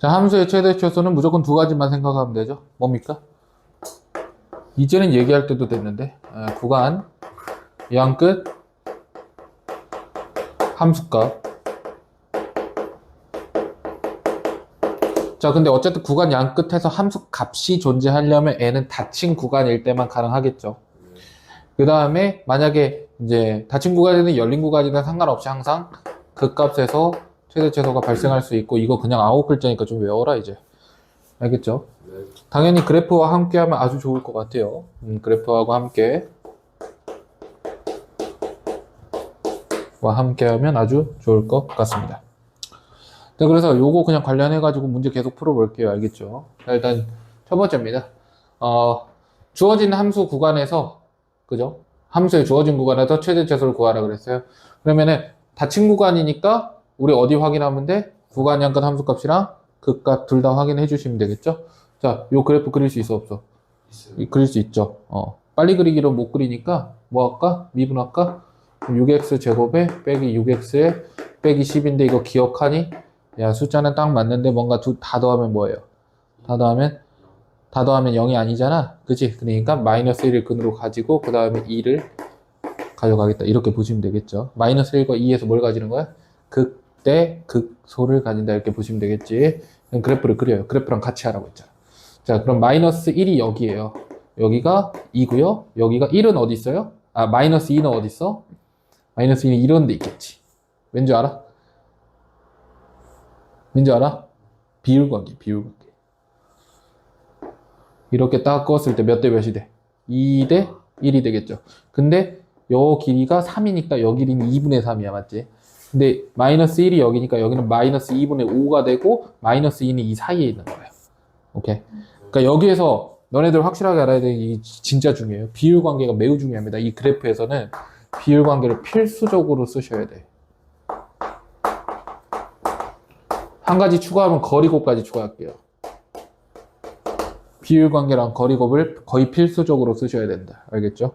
자, 함수의 최대 최소는 무조건 두 가지만 생각하면 되죠. 뭡니까? 이제는 얘기할 때도 됐는데, 아, 구간, 양끝, 함수값. 자, 근데 어쨌든 구간 양 끝에서 함수 값이 존재하려면 n은 닫힌 구간일 때만 가능하겠죠. 그 다음에 만약에 이제 닫힌 구간이든 열린 구간이든 상관없이 항상 그 값에서 최대 최소가 발생할 수 있고 이거 그냥 아홉 글자니까 좀 외워라 이제. 알겠죠? 네. 당연히 그래프와 함께 하면 아주 좋을 것 같아요. 음, 그래프하고 함께. 와 함께 하면 아주 좋을 것 같습니다. 자, 그래서 요거 그냥 관련해 가지고 문제 계속 풀어볼게요. 알겠죠? 자, 일단 첫 번째입니다. 어, 주어진 함수 구간에서, 그죠? 함수에 주어진 구간에서 최대 최소를 구하라 그랬어요. 그러면은 닫힌 구간이니까 우리 어디 확인하면 돼? 구간 양끝 함수 값이랑 그값둘 다 확인해 주시면 되겠죠? 자, 요 그래프 그릴 수 있어 없어? 있어요. 이- 그릴 수 있죠. 어. 빨리 그리기로 못 그리니까 뭐 할까? 미분할까? 6x 제곱에 빼기 6x에 빼기 10인데 이거 기억하니? 야 숫자는 딱 맞는데 뭔가 두, 다 더하면 뭐예요? 다 더하면 다 더하면 0이 아니잖아. 그치? 그러니까 마이너스 1을 근으로 가지고 그 다음에 2를 가져가겠다. 이렇게 보시면 되겠죠. 마이너스 1과 2에서 뭘 가지는 거야? 극 대 극소를 가진다. 이렇게 보시면 되겠지. 그래프를 그려요. 그래프랑 같이 하라고 했잖아. 자, 그럼 마이너스 1이 여기에요. 여기가 2고요. 여기가 1은 어디 있어요? 아, 마이너스 2는 어디 있어? 마이너스 2는 이런 데 있겠지. 왠지 알아? 왠지 알아? 비율관계, 비율관계. 이렇게 딱 그었을 때 몇 대 몇이 돼? 2 대 1이 되겠죠. 근데 요 길이가 3이니까 요 길이는 2분의 3이야, 맞지? 근데 마이너스 1이 여기니까 여기는 마이너스 2분의 5가 되고 마이너스 2는 이 사이에 있는 거예요. 오케이. 그러니까 여기에서 너네들 확실하게 알아야 되는 게 진짜 중요해요. 비율 관계가 매우 중요합니다. 이 그래프에서는 비율 관계를 필수적으로 쓰셔야 돼. 한 가지 추가하면 거리곱까지 추가할게요. 비율 관계랑 거리곱을 거의 필수적으로 쓰셔야 된다. 알겠죠?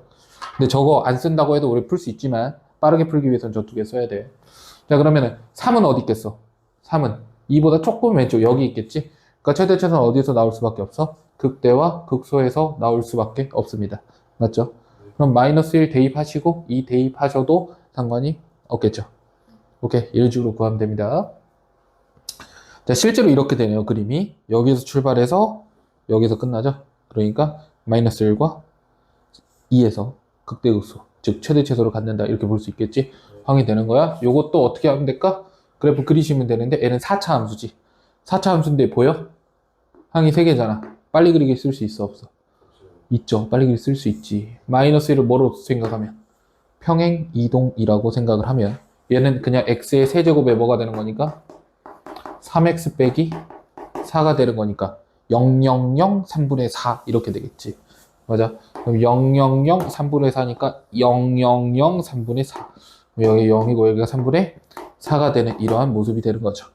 근데 저거 안 쓴다고 해도 우리 풀 수 있지만 빠르게 풀기 위해서는 저 두 개 써야 돼. 자 그러면은 3은 어디 있겠어? 3은 2보다 조금 왼쪽 여기 있겠지? 그러니까 최대 최소는 어디에서 나올 수밖에 없어? 극대와 극소에서 나올 수밖에 없습니다. 맞죠? 그럼 마이너스 1 대입하시고 2 대입하셔도 상관이 없겠죠. 오케이 이런 식으로 구하면 됩니다. 자 실제로 이렇게 되네요 그림이 여기서 출발해서 여기서 끝나죠. 그러니까 마이너스 1과 2에서 극대극소 즉 최대 최소로 갖는다 이렇게 볼 수 있겠지. 확인되는 거야. 요것도 어떻게 하면 될까? 그래프 그리시면 되는데 얘는 4차 함수지. 4차 함수인데 보여? 항이 3개잖아. 빨리 그리기 쓸 수 있어 없어? 있죠. 빨리 그리기 쓸 수 있지. 마이너스 1을 뭐로 생각하면? 평행 이동이라고 생각을 하면 얘는 그냥 x의 세제곱에 뭐가 되는 거니까 3x 빼기 4가 되는 거니까 000 3분의 4 이렇게 되겠지. 맞아. 그럼 000 3분의 4니까 000 3분의 4. 여기 0이고 여기가 3분의 4가 되는 이러한 모습이 되는 거죠.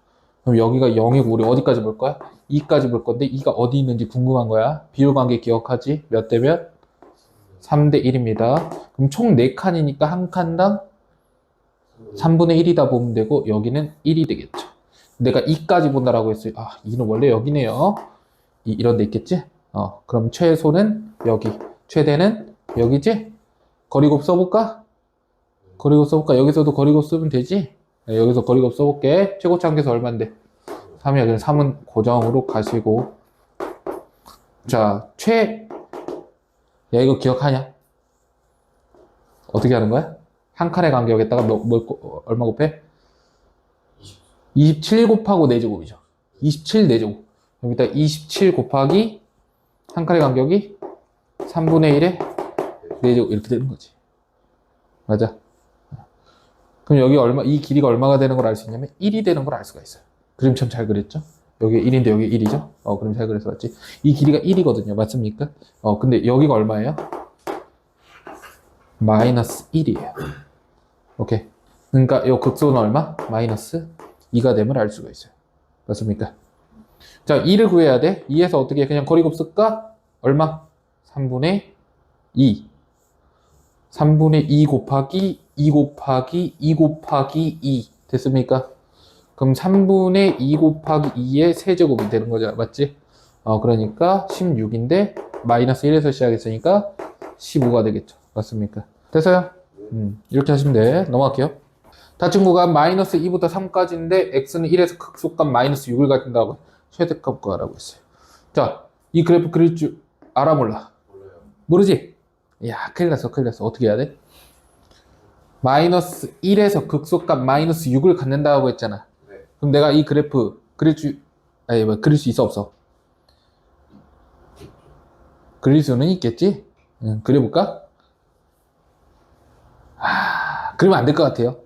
그럼 여기가 0이고 우리 어디까지 볼 거야? 2까지 볼 건데 2가 어디 있는지 궁금한 거야. 비율 관계 기억하지? 몇 대 몇? 3 대 1입니다. 그럼 총 4칸이니까 한 칸당 3분의 1이다 보면 되고 여기는 1이 되겠죠. 내가 2까지 본다라고 했어요. 아, 2는 원래 여기네요. 이, 이런 데 있겠지? 어, 그럼 최소는 여기, 최대는 여기지? 거리곱 써볼까? 거리곱 써볼까? 여기서도 거리곱 쓰면 되지? 네, 여기서 거리곱 써볼게. 최고치 한계에서 얼만데? 3이야. 그럼 3은 고정으로 가시고. 자, 최, 야, 이거 기억하냐? 어떻게 하는 거야? 한 칸의 간격에다가 뭐, 뭐, 어, 얼마 곱해? 27 곱하고 4제곱이죠. 27 4제곱. 여기다 27 곱하기 한 칸의 간격이 3분의 1에 4제곱 이렇게 되는 거지. 맞아. 그럼 여기 얼마, 이 길이가 얼마가 되는 걸 알 수 있냐면 1이 되는 걸 알 수가 있어요. 그림 참 잘 그렸죠? 여기 1인데 여기 1이죠? 어, 그림 잘 그려서 맞지? 이 길이가 1이거든요. 맞습니까? 어, 근데 여기가 얼마예요? 마이너스 1이에요. 오케이. 그러니까 이 극소는 얼마? 마이너스 2가 되면 알 수가 있어요. 맞습니까? 자, 2를 구해야 돼. 2에서 어떻게 해? 그냥 거리곱 쓸까? 얼마? 3분의 2. 3분의 2 곱하기 2 곱하기 2 곱하기 2. 됐습니까? 그럼 3분의 2 곱하기 2의 세제곱이 되는 거죠. 맞지? 어, 그러니까 16인데 마이너스 1에서 시작했으니까 15가 되겠죠. 맞습니까? 됐어요? 음, 이렇게 하시면 돼. 넘어갈게요. 구간 마이너스 2부터 3까지인데 x는 1에서 극소값 마이너스 6을 가진다고 최대값 구하라고 했어요. 자, 이 그래프 그릴 줄 알아 몰라? 모르지? 야, 큰일 났어, 큰일 났어. 어떻게 해야 돼? 마이너스 1에서 극소값 마이너스 6을 갖는다고 했잖아. 네. 그럼 내가 이 그래프 그릴 줄, 아니, 뭐, 그릴 수 있어, 없어? 그릴 수는 있겠지? 응, 그려볼까? 아, 그러면 안 될 것 같아요.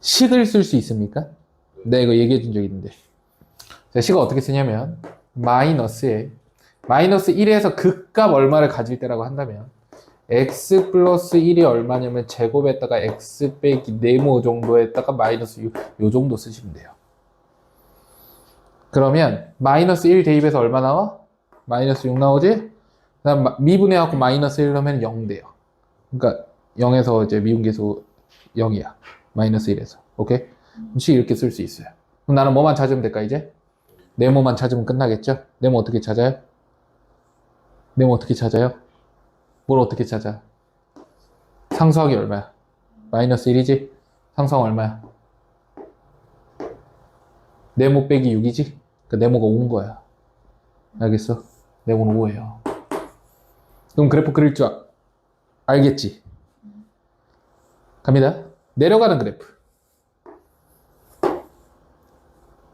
식을 쓸 수 있습니까? 내가 이거 얘기해 준 적 있는데. 자, 식을 어떻게 쓰냐면, 마이너스에, 마이너스 1에서 극값 얼마를 가질 때라고 한다면, x 플러스 1이 얼마냐면 제곱에다가 x 빼기 네모 정도에다가 마이너스 6, 요 정도 쓰시면 돼요. 그러면 마이너스 1 대입해서 얼마 나와? 마이너스 6 나오지? 그 다음 미분해갖고 마이너스 1 넣으면 0 돼요. 그러니까 0에서 이제 미분계수 0이야. 마이너스 1에서. 오케이? 식 이렇게 쓸 수 있어요. 그럼 나는 뭐만 찾으면 될까, 이제? 네모만 찾으면 끝나겠죠? 네모 어떻게 찾아요? 네모 어떻게 찾아요? 뭘 어떻게 찾아? 상수하기 얼마야? 마이너스 1이지? 상수하기 얼마야? 네모 빼기 6이지? 그 네모가 5인 거야. 알겠어? 네모는 5예요. 그럼 그래프 그릴 줄 알- 알겠지? 갑니다. 내려가는 그래프.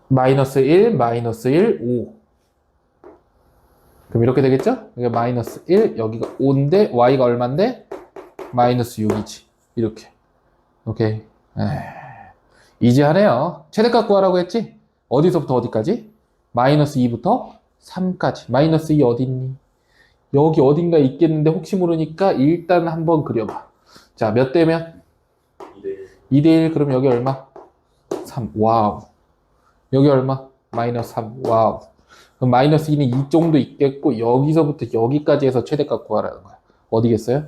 마이너스 1, 마이너스 1, 5. 그럼 이렇게 되겠죠? 여기 마이너스 1, 여기가 5인데, y가 얼만데? 마이너스 6이지. 이렇게. 오케이. 에이, 이지하네요. 최대값 구하라고 했지? 어디서부터 어디까지? 마이너스 2부터 3까지. 마이너스 2 어딨니? 여기 어딘가 있겠는데 혹시 모르니까 일단 한번 그려봐. 자, 몇 대면? 2대 2대1 그럼 여기 얼마? 3. 와우. 여기 얼마? 마이너스 3. 와우. 그럼 마이너스 2는 이 정도 있겠고 여기서부터 여기까지 해서 최대값 구하라는 거야. 어디겠어요?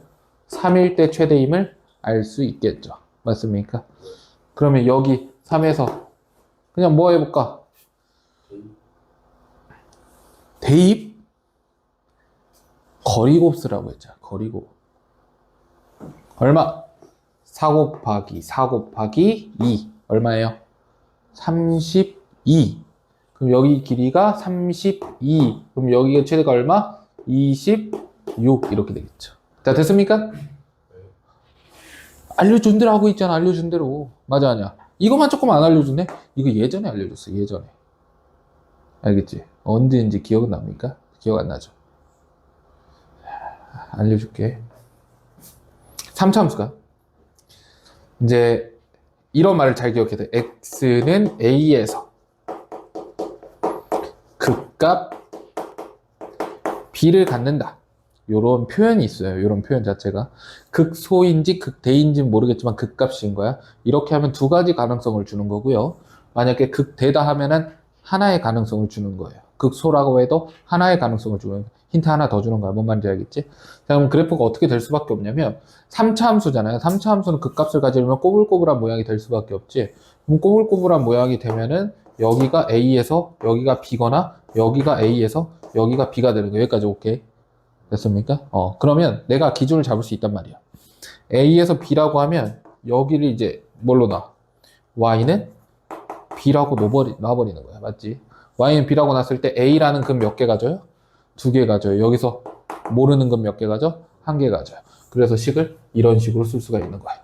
3일 때 최대임을 알 수 있겠죠. 맞습니까? 그러면 여기 3에서 그냥 뭐 해볼까? 대입? 거리곱수라고 했죠. 거리곱. 얼마? 4 곱하기 4 곱하기 2 얼마예요? 32 그럼 여기 길이가 32 그럼 여기가 최대가 얼마? 26 이렇게 되겠죠 자 됐습니까? 알려준 대로 하고 있잖아 알려준 대로 맞아 아니야 이것만 조금 안 알려주네 이거 예전에 알려줬어 예전에 알겠지? 언제인지 기억은 납니까? 기억 안 나죠? 알려줄게 3차 함수가 이제 이런 말을 잘 기억해야 돼. x는 a에서 극값 b를 갖는다. 요런 표현이 있어요. 요런 표현 자체가 극소인지 극대인지는 모르겠지만 극값인 거야. 이렇게 하면 두 가지 가능성을 주는 거고요. 만약에 극대다 하면은 하나의 가능성을 주는 거예요. 극소라고 해도 하나의 가능성을 주는 힌트 하나 더 주는 거야. 뭔 말인지 알겠지? 자, 그럼 그래프가 어떻게 될 수밖에 없냐면 3차 함수잖아요. 3차 함수는 극값을 가지려면 꼬불꼬불한 모양이 될 수밖에 없지. 그럼 꼬불꼬불한 모양이 되면은 여기가 A에서 여기가 B거나 여기가 A에서 여기가 B가 되는 거예요. 여기까지 오케이. 됐습니까? 어, 그러면 내가 기준을 잡을 수 있단 말이야. A에서 B라고 하면 여기를 이제 뭘로 놔? Y는 B라고 놔버리, 놔버리는 거야. 맞지? Y는 B라고 놨을 때 A라는 금 몇 개 가져요? 두 개 가져요. 여기서 모르는 건몇개 가져? 한 개 가져요. 그래서 식을 이런 식으로 쓸 수가 있는 거야.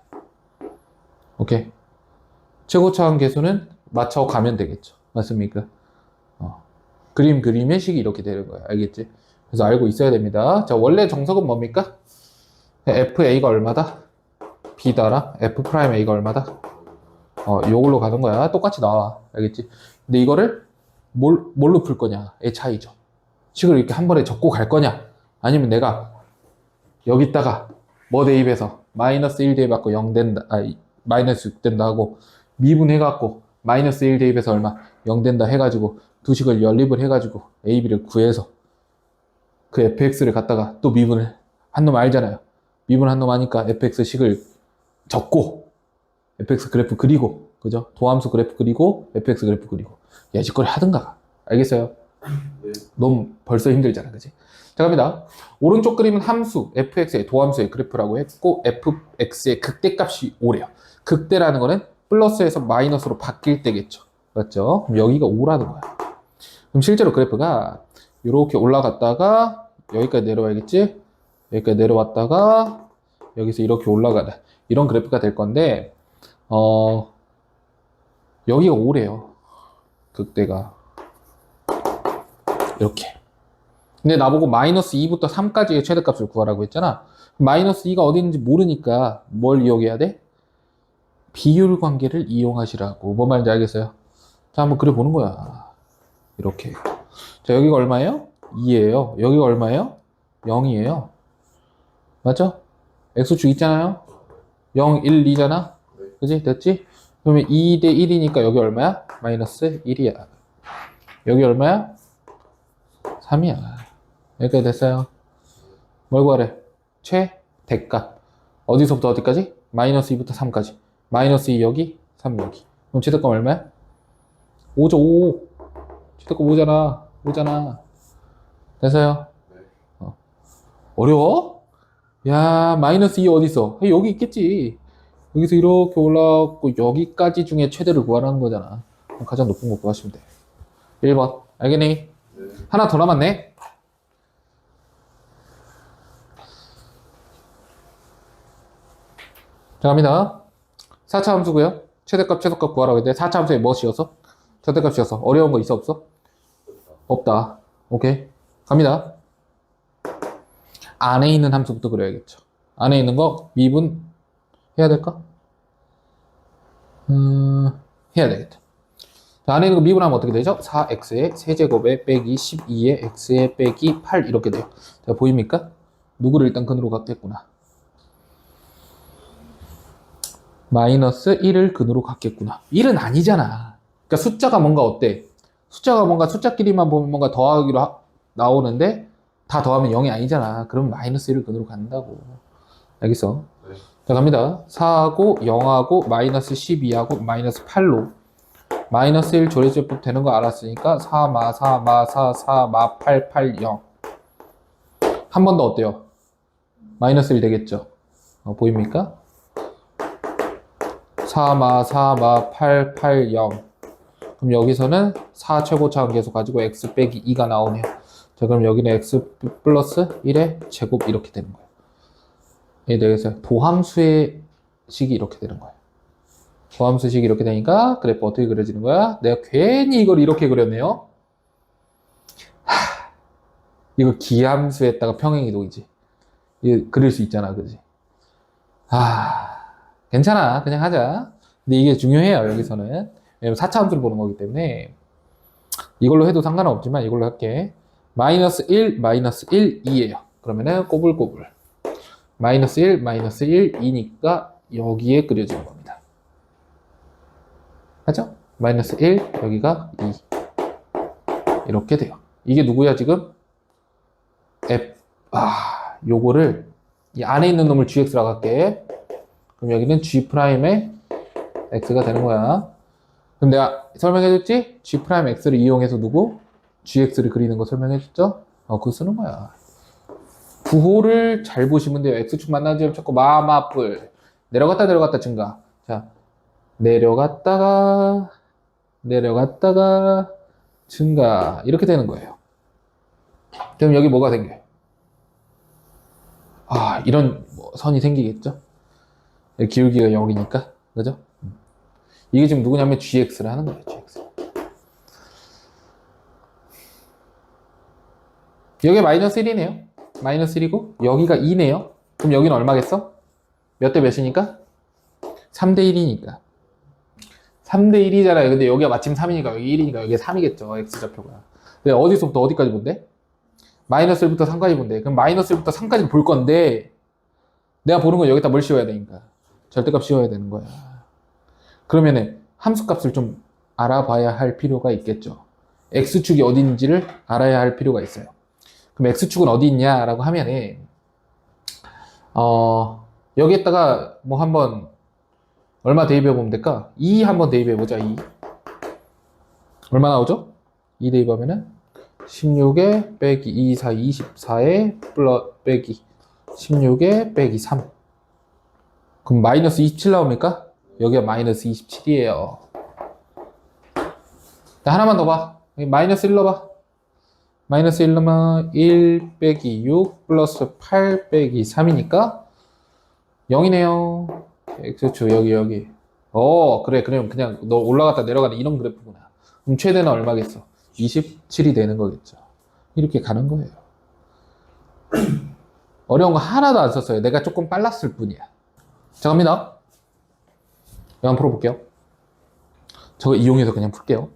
오케이. 최고차원 계수는 맞춰 가면 되겠죠. 맞습니까? 어. 그림 그림의 식이 이렇게 되는 거야. 알겠지? 그래서 알고 있어야 됩니다. 자, 원래 정석은 뭡니까? FA가 얼마다? B다라 F 프라임 A가 얼마다? 어, 요걸로 가는 거야. 똑같이 나와. 알겠지? 근데 이거를 뭘, 뭘로 풀 거냐의 차이죠. 식을 이렇게 한 번에 적고 갈 거냐? 아니면 내가 여기다가 뭐 대입해서 마이너스 1 대입하고 0 된다, 아, 이- 마이너스 6 된다 하고 미분해갖고 마이너스 1 대입해서 얼마 0 된다 해가지고 두 식을 연립을 해가지고 A, B를 구해서 그 fx를 갖다가 또 미분을 한 놈 알잖아요. 미분 한 놈 하니까 fx 식을 적고 fx 그래프 그리고 그죠? 도함수 그래프 그리고 fx 그래프 그리고 예지거리 하든가. 알겠어요? 네. 너무 벌써 힘들잖아, 그지? 자, 갑니다. 오른쪽 그림은 함수, fx의 도함수의 그래프라고 했고, fx의 극대값이 5래요. 극대라는 거는 플러스에서 마이너스로 바뀔 때겠죠. 맞죠? 그럼 여기가 5라는 거야. 그럼 실제로 그래프가 이렇게 올라갔다가 여기까지 내려와야겠지? 여기까지 내려왔다가 여기서 이렇게 올라가다. 이런 그래프가 될 건데, 어, 여기가 5래요. 극대가. 이렇게. 근데 나보고 마이너스 2부터 3까지의 최대값을 구하라고 했잖아. 마이너스 2가 어디 있는지 모르니까 뭘 이용해야 돼? 비율 관계를 이용하시라고. 뭔 말인지 알겠어요? 자, 한번 그려보는 거야. 이렇게. 자, 여기가 얼마예요? 2예요. 여기가 얼마예요? 0이에요. 맞죠? x축 있잖아요? 0, 1, 2잖아? 네. 그지? 됐지? 그러면 2 대 1이니까 여기 얼마야? 마이너스 1이야. 여기 얼마야? 3이야. 여기까지 됐어요. 뭘 구하래? 최대값. 어디서부터 어디까지? 마이너스 2부터 3까지. 마이너스 2 여기, 3 여기. 그럼 최대값 얼마야? 5죠, 5. 최대값 5잖아. 5잖아. 됐어요? 네. 어. 어려워? 야, 마이너스 2 어딨어? 여기 있겠지. 여기서 이렇게 올라왔고, 여기까지 중에 최대를 구하라는 거잖아. 가장 높은 거 구하시면 돼. 1번. 알겠니? 네. 하나 더 남았네. 자, 갑니다. 4차 함수고요. 최대값, 최소값 구하라고 했는데 4차 함수에 무엇이어서? 최대값이어서. 어려운 거 있어, 없어? 없다. 오케이. 갑니다. 안에 있는 함수부터 그려야겠죠. 안에 있는 거 미분 해야 될까? 음, 해야 되겠다. 자, 안에 있는 거 미분하면 어떻게 되죠? 4x의 세제곱에 빼기 12의 x에 빼기 8 이렇게 돼요. 자, 보입니까? 누구를 일단 근으로 갖겠구나. 마이너스 1을 근으로 갖겠구나. 1은 아니잖아. 그러니까 숫자가 뭔가 어때? 숫자가 뭔가 숫자끼리만 보면 뭔가 더하기로 하- 나오는데 다 더하면 0이 아니잖아. 그럼 마이너스 1을 근으로 간다고. 알겠어? 네. 자, 갑니다. 4하고 0하고 마이너스 12하고 마이너스 8로 마이너스 1 조리제법 되는 거 알았으니까 4, 마, 4, 마, 4, 4, 마, 8, 8, 0. 한 번 더 어때요? 마이너스 1 되겠죠? 어, 보입니까? 4, 마, 4, 마, 8, 8, 0. 그럼 여기서는 4 최고차원 계속 가지고 x 빼기 2가 나오네요. 자, 그럼 여기는 x 플러스 1의 제곱 이렇게 되는 거예요. 예, 되겠어요. 도함수의 식이 이렇게 되는 거예요. 도함수식이 이렇게 되니까 그래프 어떻게 그려지는 거야? 내가 괜히 이걸 이렇게 그렸네요. 하, 이거 기함수에다가 평행이동이지. 이거 그릴 수 있잖아, 그지? 아, 괜찮아. 그냥 하자. 근데 이게 중요해요, 여기서는. 왜냐면 4차 함수를 보는 거기 때문에. 이걸로 해도 상관없지만 이걸로 할게. 마이너스 1, 마이너스 1, 2예요. 그러면은 꼬불꼬불. 마이너스 1, 마이너스 1, 2니까 여기에 그려지는 겁니다. 맞죠? 마이너스 1, 여기가 2. 이렇게 돼요. 이게 누구야, 지금? F. 아, 요거를 이 안에 있는 놈을 gx라고 할게. 그럼 여기는 g'의 x가 되는 거야. 그럼 내가 설명해줬지? g'x를 이용해서 누구? gx를 그리는 거 설명해줬죠? 어, 그거 쓰는 거야. 부호를 잘 보시면 돼요. x축 만나는 지점 찾고 마마뿔. 내려갔다 내려갔다 증가. 자, 내려갔다가 내려갔다가 증가 이렇게 되는 거예요. 그럼 여기 뭐가 생겨요? 아 이런 뭐 선이 생기겠죠? 기울기가 0이니까 그죠? 음. 이게 지금 누구냐면 gx를 하는 거예요. gx. 여기 마이너스 1이네요. 마이너스 1이고 여기가 2네요. 그럼 여기는 얼마겠어? 몇 대 몇이니까? 3대 1이니까. 3대 1이잖아요. 근데 여기가 마침 3이니까 여기 1이니까 여기 3이겠죠. x좌표가. 근데 어디서부터 어디까지 본대? 마이너스 1부터 3까지 본대. 그럼 마이너스 1부터 3까지 볼 건데 내가 보는 건 여기다 뭘 씌워야 되니까. 절대값 씌워야 되는 거야. 그러면은 함수값을 좀 알아봐야 할 필요가 있겠죠. x축이 어디 있는지를 알아야 할 필요가 있어요. 그럼 x축은 어디 있냐라고 하면은 어 여기에다가 뭐 한번 얼마 대입해 보면 될까? 2 한번 대입해 보자. 2. 얼마 나오죠? 2 대입하면은 16에 빼기 2, 4, 24에 플러 빼기 16에 빼기 3. 그럼 마이너스 27 나옵니까? 여기가 마이너스 27이에요. 자, 하나만 더 봐. 마이너스 1 넣어봐. 마이너스 1 넣으면 1 빼기 6 플러스 8 빼기 3이니까 0이네요. 그렇죠. 여기, 여기. 어, 그래. 그럼 그냥 너 올라갔다 내려가는 이런 그래프구나. 그럼 최대는 얼마겠어? 27이 되는 거겠죠. 이렇게 가는 거예요. 어려운 거 하나도 안 썼어요. 내가 조금 빨랐을 뿐이야. 자, 갑니다. 이거 한번 풀어볼게요. 저거 이용해서 그냥 풀게요.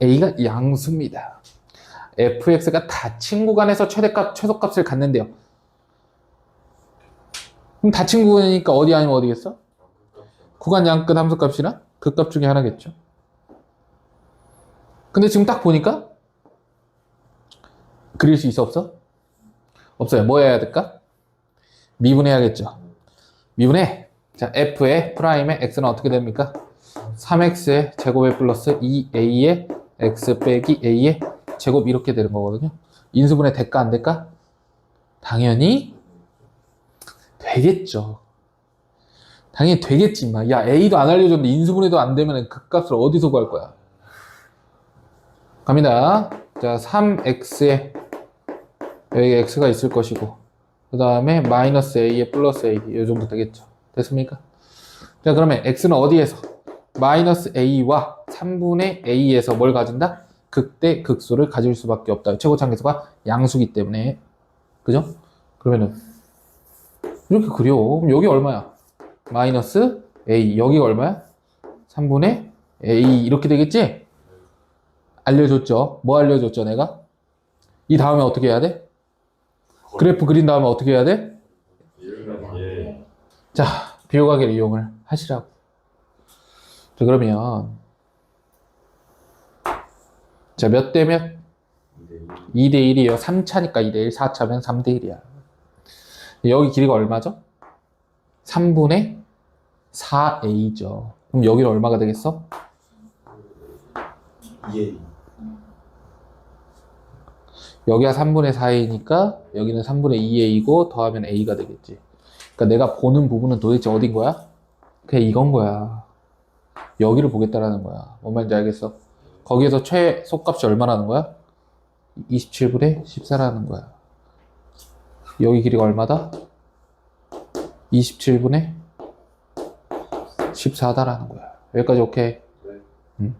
A가 양수입니다. fx가 닫힌 구간에서 최대값, 최소값을 갖는데요. 그럼 닫힌 구간이니까 어디 아니면 어디겠어? 구간 양끝 함수값이나 극값 중에 하나겠죠. 근데 지금 딱 보니까 그릴 수 있어 없어? 없어요. 뭐 해야 될까? 미분해야겠죠. 미분해. 자, f의 프라임의 x는 어떻게 됩니까? 3x의 제곱에 플러스 2a의 x 빼기 a의 제곱 이렇게 되는 거거든요. 인수분해 될까 안 될까? 당연히 되겠죠. 당연히 되겠지만 야 a도 안 알려줬는데 인수분해도 안 되면 그 값을 어디서 구할 거야? 갑니다. 자 3x에 여기 x가 있을 것이고 그 다음에 마이너스 a에 플러스 a 이 정도 되겠죠. 됐습니까? 자 그러면 x는 어디에서 마이너스 a와 3분의 a에서 뭘 가진다? 극대 극소를 가질 수밖에 없다. 최고차항계수가 양수기 때문에 그죠? 그러면은 이렇게 그려. 그럼 여기 얼마야? 마이너스 a 여기가 얼마야? 3분의 a 이렇게 되겠지? 알려줬죠. 뭐 알려줬죠 내가? 이 다음에 어떻게 해야 돼? 그래프 그린 다음에 어떻게 해야 돼? 예. 자, 비호각의 이용을 하시라고. 자, 그러면 자, 몇 대 몇? 2대 1이에요. 3차니까 2대 1, 4차면 3대 1이야. 여기 길이가 얼마죠? 3분의 4a죠. 그럼 여기는 얼마가 되겠어? 예. 여기가 3분의 4a니까 여기는 3분의 2a이고 더하면 a가 되겠지. 그러니까 내가 보는 부분은 도대체 어딘 거야? 그냥 이건 거야. 여기를 보겠다라는 거야. 뭔 말인지 알겠어? 거기에서 최소값이 얼마라는 거야? 27분의 14라는 거야. 여기 길이가 얼마다? 27분의 14다라는 거야. 여기까지 오케이? 네. 음.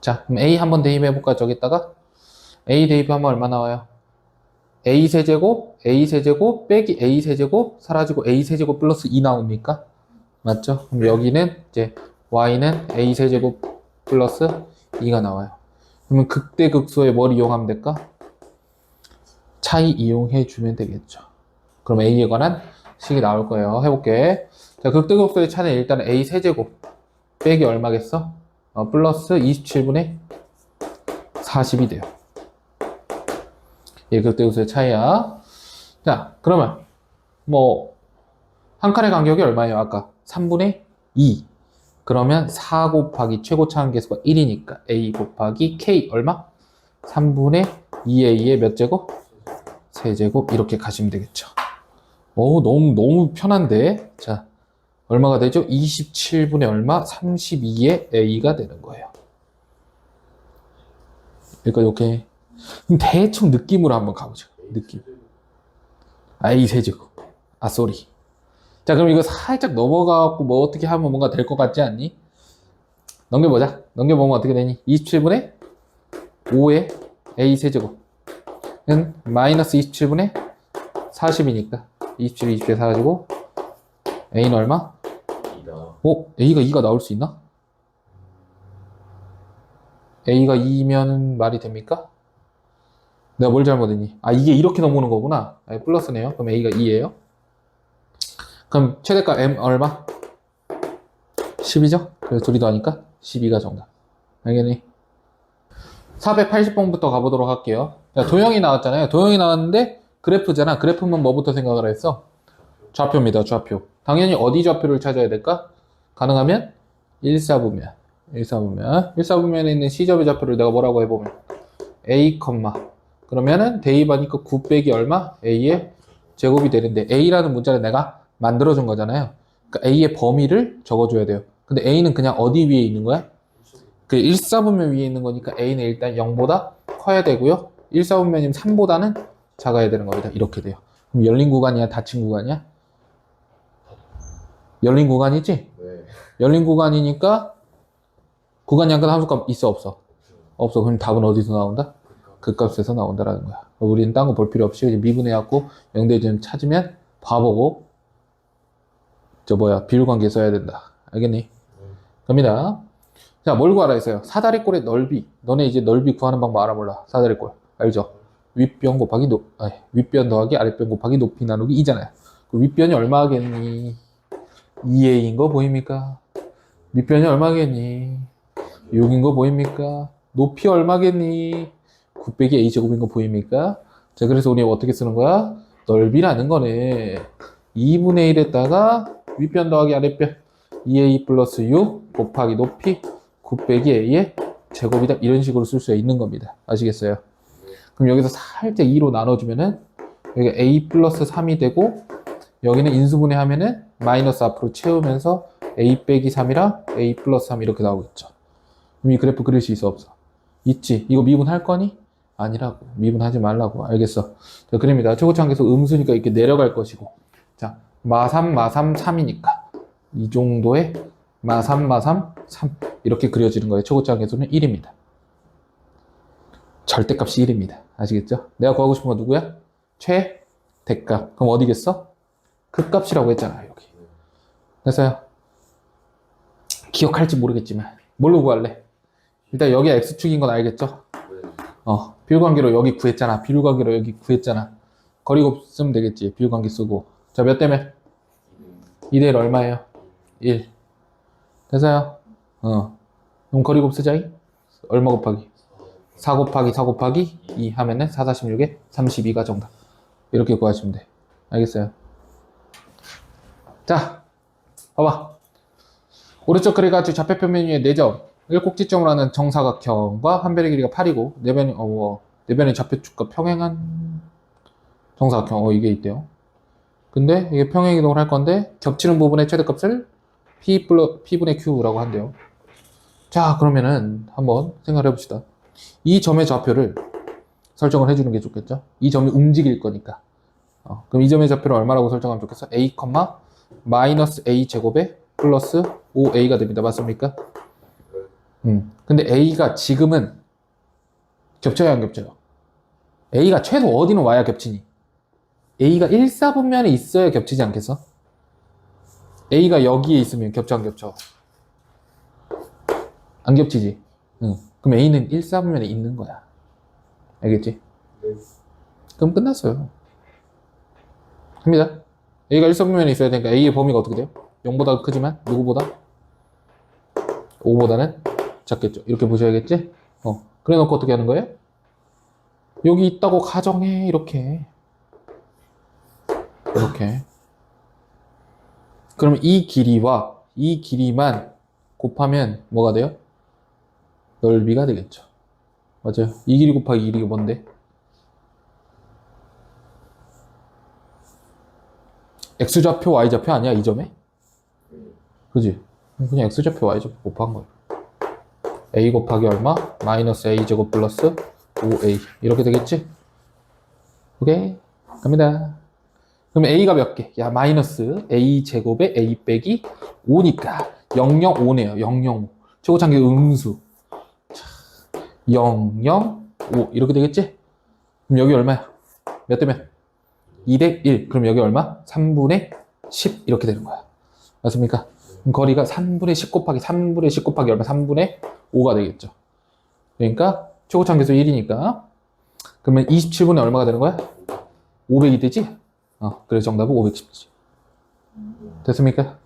자, 그럼 A 한번 대입해볼까? 저기다가 A 대입하면 얼마 나와요? A 세제곱, A 세제곱, 빼기 A 세제곱, 사라지고 A 세제곱 플러스 2 나옵니까? 맞죠? 그럼 여기는 이제 Y는 A 세제곱 플러스 2가 나와요. 그러면 극대극소에 뭘 이용하면 될까? 차이 이용해 주면 되겠죠. 그럼 A에 관한 식이 나올 거예요. 해볼게. 자, 극대극소의 차는 일단 A 세제곱 빼기 얼마겠어? 어, 플러스 27분의 40이 돼요. 예, 극대극소의 차이야. 자, 그러면 뭐 한 칸의 간격이 얼마예요? 아까 3분의 2. 그러면 4 곱하기 최고 차항 계수가 1이니까 a 곱하기 k 얼마? 3분의 2a의 몇 제곱? 세제곱 이렇게 가시면 되겠죠. 오 너무 너무 편한데 자 얼마가 되죠? 27분의 얼마? 32의 a가 되는 거예요. 오케이. 그럼 대충 느낌으로 한번 가보죠. 느낌. 아, 세제곱. 아 쏘리. 자, 그럼 이거 살짝 넘어가고 뭐 어떻게 하면 뭔가 될 것 같지 않니? 넘겨보자. 넘겨보면 어떻게 되니? 27분의 5의 a 세제곱은 마이너스 27분의 40이니까 27, 27에 사가지고 a는 얼마? 이다. 어? a가 2가 나올 수 있나? a가 2면 말이 됩니까? 내가 뭘 잘못했니? 아 이게 이렇게 넘어오는 거구나. 아, 플러스네요. 그럼 a가 2예요. 그럼 최대값 m 얼마? 10이죠? 그래서 둘이 더하니까 12가 정답. 알겠니? 480번부터 가보도록 할게요. 자, 도형이 나왔잖아요. 도형이 나왔는데 그래프잖아. 그래프면 뭐부터 생각을 했어? 좌표입니다. 좌표. 당연히 어디 좌표를 찾아야 될까? 가능하면 1, 4부면. 1, 4부면. 1, 4부면에 있는 C점의 좌표를 내가 뭐라고 해보면 A, 그러면은 대입하니까 9 빼기 얼마? A의 제곱이 되는데 A라는 문자를 내가 만들어준 거잖아요. 그러니까 A의 범위를 적어줘야 돼요. 근데 A는 그냥 어디 위에 있는 거야? 그 1, 4분면 위에 있는 거니까 A는 일단 0보다 커야 되고요. 1, 4분면이면 3보다는 작아야 되는 겁니다. 이렇게 돼요. 그럼 열린 구간이야? 닫힌 구간이야? 열린 구간이지? 네. 열린 구간이니까 구간 양근 함수값 있어 없어? 없어. 그럼 답은 어디서 나온다? 그 값에서 나온다라는 거야. 우리는 딴 거 볼 필요 없이 미분해갖고 영대점 찾으면 바보고 저 뭐야 비율관계 써야 된다. 알겠니? 갑니다. 자, 뭘 구하라 했어요? 사다리꼴의 넓이. 너네 이제 넓이 구하는 방법 알아 몰라? 사다리꼴. 알죠? 윗변 곱하기 높, 아니, 윗변 더하기 아랫변 곱하기 높이 나누기 이잖아요. 그 윗변이 얼마겠니? 2a인 거 보입니까? 밑변이 얼마겠니? 6인 거 보입니까? 높이 얼마겠니? 9 빼기 a 제곱인 거 보입니까? 자, 그래서 우리 어떻게 쓰는 거야? 넓이라는 거네. 2분의 1에다가 윗변 더하기 아랫변 2a 플러스 6 곱하기 높이 9 빼기 a의 제곱이다. 이런 식으로 쓸 수 있는 겁니다. 아시겠어요? 그럼 여기서 살짝 2로 나눠주면은 여기가 a 플러스 3이 되고 여기는 인수분해 하면은 마이너스 앞으로 채우면서 a 빼기 3이랑 a 플러스 3 이렇게 나오겠죠. 그럼 이 그래프 그릴 수 있어 없어? 있지. 이거 미분 할 거니? 아니라고. 미분하지 말라고. 알겠어. 자, 그립니다. 최고차항계수 음수니까 이렇게 내려갈 것이고. 자, 마3, 마3, 3이니까. 이 정도의 마3, 마3, 3. 이렇게 그려지는 거예요. 최고차항 계수는 1입니다. 절대값이 1입니다. 아시겠죠? 내가 구하고 싶은 건 누구야? 최대값. 그럼 어디겠어? 극값이라고 했잖아, 여기. 됐어요? 기억할지 모르겠지만. 뭘로 구할래? 일단 여기가 X축인 건 알겠죠? 네. 어, 비율관계로 여기 구했잖아. 비율관계로 여기 구했잖아. 거리곱 쓰면 되겠지. 비율관계 쓰고. 자, 몇 대면? 2대 1 얼마예요? 1. 됐어요? 어. 그럼 거리곱 쓰자이? 얼마 곱하기? 4 곱하기 4 곱하기 2 하면은 4, 46에 32가 정답. 이렇게 구하시면 돼. 알겠어요? 자, 봐봐. 오른쪽 그래가지고 좌표평면 위에 4점. 1꼭지점으로 하는 정사각형과 한 변의 길이가 8이고, 네 변의, 어, 뭐, 네 좌표축과 평행한 정사각형, 어, 이게 있대요. 근데 이게 평행 이동을 할 건데, 겹치는 부분의 최대값을 P 플러, P분의 Q라고 한대요. 자, 그러면은 한번 생각을 해봅시다. 이 점의 좌표를 설정을 해주는 게 좋겠죠? 이 점이 움직일 거니까. 어, 그럼 이 점의 좌표를 얼마라고 설정하면 좋겠어? A, 마이너스 A 제곱에 플러스 5A가 됩니다. 맞습니까? 음. 근데 A가 지금은 겹쳐야 안 겹쳐요? A가 최소 어디는 와야 겹치니? A가 1, 4분면에 있어야 겹치지 않겠어? A가 여기에 있으면 겹쳐 안 겹쳐? 안 겹치지? 응. 그럼 A는 1, 4분면에 있는 거야. 알겠지? 네. 그럼 끝났어요. 합니다. A가 1, 4분면에 있어야 되니까 A의 범위가 어떻게 돼요? 0보다 크지만 누구보다? 5보다는 작겠죠. 이렇게 보셔야겠지? 어. 그래 놓고 어떻게 하는 거예요? 여기 있다고 가정해. 이렇게. 이렇게. 그러면 이 길이와 이 길이만 곱하면 뭐가 돼요? 넓이가 되겠죠. 맞아요. 이 길이 곱하기 이 길이가 뭔데? X좌표, Y좌표 아니야? 이 점에? 그지? 그냥 X좌표, Y좌표 곱한 거야. A 곱하기 얼마? 마이너스 A 제곱 플러스 5A. 이렇게 되겠지? 오케이. 갑니다. 그럼 A가 몇 개? 야, 마이너스 A 제곱에 A 빼기 5니까 005네요. 005. 최고차항계 음수. 자, 005. 이렇게 되겠지? 그럼 여기 얼마야? 몇 대면? 2대 1. 그럼 여기 얼마? 3분의 10. 이렇게 되는 거야. 맞습니까? 거리가 3분의 10 곱하기 3분의 10 곱하기 얼마? 3분의 5가 되겠죠. 그러니까 최고차항계수 1이니까 그러면 27분의 얼마가 되는 거야? 500이 되지? 어, 그래서 정답은 510이지. 됐습니까?